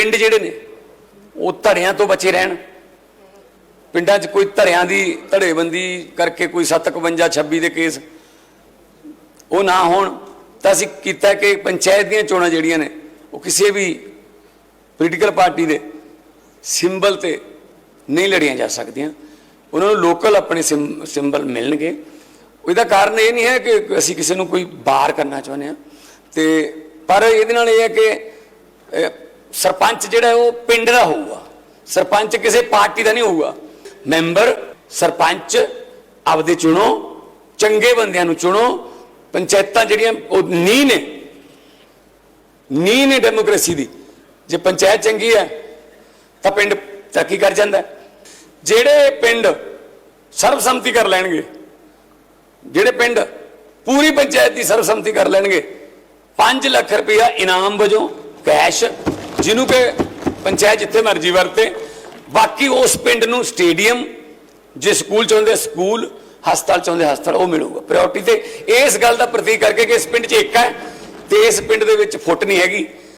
ਪਿੰਡ ਜਿਹੜੇ ਨੇ, ਉਹ ਧੜਿਆਂ ਤੋਂ ਬਚੇ ਰਹਿਣ। ਪਿੰਡਾਂ 'ਚ ਕੋਈ ਧੜਿਆਂ ਦੀ ਧੜੇਬੰਦੀ ਕਰਕੇ ਕੋਈ 751 26 ਦੇ ਕੇਸ। ਉਹ ਨਾ ਹੋਣ ਤਾਂ ਅਸੀਂ ਕੀਤਾ ਕਿ ਪੰਚਾਇਤ ਦੀਆਂ ਚੋਣਾਂ ਜਿਹੜੀਆਂ ਨੇ, ਉਹ ਕਿਸੇ ਵੀ ਪੋਲੀਟੀਕਲ ਪਾਰਟੀ ਦੇ ਸਿੰਬਲ ਤੇ ਨਹੀਂ ਲੜੀਆਂ ਜਾ ਸਕਦੀਆਂ। ਉਹਨਾਂ ਨੂੰ ਲੋਕਲ ਆਪਣੇ ਸਿੰਬਲ ਮਿਲਣਗੇ। ਉਹਦਾ ਕਾਰਨ ਇਹ ਨਹੀਂ ਹੈ ਕਿ ਅਸੀਂ ਕਿਸੇ ਨੂੰ ਕੋਈ ਬਾਹਰ ਕਰਨਾ ਚਾਹੁੰਦੇ ਹਾਂ। ਤੇ ਪਰ ਇਹਦੇ ਨਾਲ ਇਹ ਹੈ ਕਿ ਸਰਪੰਚ ਜਿਹੜਾ ਉਹ ਪਿੰਡ ਦਾ ਹੋਊਗਾ। ਸਰਪੰਚ ਕਿਸੇ ਪਾਰਟੀ ਦਾ ਨਹੀਂ ਹੋਊਗਾ। ਮੈਂਬਰ, ਸਰਪੰਚ ਆਪਦੇ ਚੁਣੋ, ਚੰਗੇ ਬੰਦਿਆਂ ਨੂੰ ਚੁਣੋ। ਪੰਚਾਇਤਾਂ ਜਿਹੜੀਆਂ, ਉਹ ਨੀਂਹ ਨੇ। ਨੀਂਹ ਨੇ ਡੈਮੋਕ੍ਰੇਸੀ ਦੀ। ਜੇ ਪੰਚਾਇਤ ਚੰਗੀ ਹੈ, ਤਾਂ ਪਿੰਡ ਤਰੱਕੀ ਕਰ ਜਾਂਦਾ ਜਿਹੜੇ ਪਿੰਡ ਸਰਬਸੰਮਤੀ ਕਰ ਲੈਣਗੇ, ਜਿਹੜੇ ਪਿੰਡ ਪੂਰੀ ਪੰਚਾਇਤ ਦੀ ਸਰਬਸੰਮਤੀ ਕਰ ਲੈਣਗੇ 5 ਲੱਖ ਰੁਪਇਆ ਇਨਾਮ ਵਜੋਂ, ਕੈਸ਼ ਜਿਹਨੂੰ ਕਿ ਪੰਚਾਇਤ ਜਿੱਥੇ ਮਰਜ਼ੀ ਵਰਤੇ। ਬਾਕੀ ਉਸ ਪਿੰਡ ਨੂੰ ਸਟੇਡੀਅਮ, ਜੇ ਸਕੂਲ ਚਾਹੁੰਦੇ ਸਕੂਲ, ਹਸਪਤਾਲ ਚਾਹੁੰਦੇ ਹਸਪਤਾਲ, ਉਹ ਮਿਲੂਗਾ। ਪ੍ਰਾਇੋਰਟੀ ਤੇ ਇਸ ਗੱਲ ਦਾ ਪ੍ਰਤੀਕ ਕਰਕੇ ਕਿ ਇਸ ਪਿੰਡ 'ਚ ਇੱਕ ਹੈ ਤੇ ਇਸ ਪਿੰਡ ਦੇ ਵਿੱਚ ਫੁੱਟ ਨਹੀਂ ਹੈਗੀ।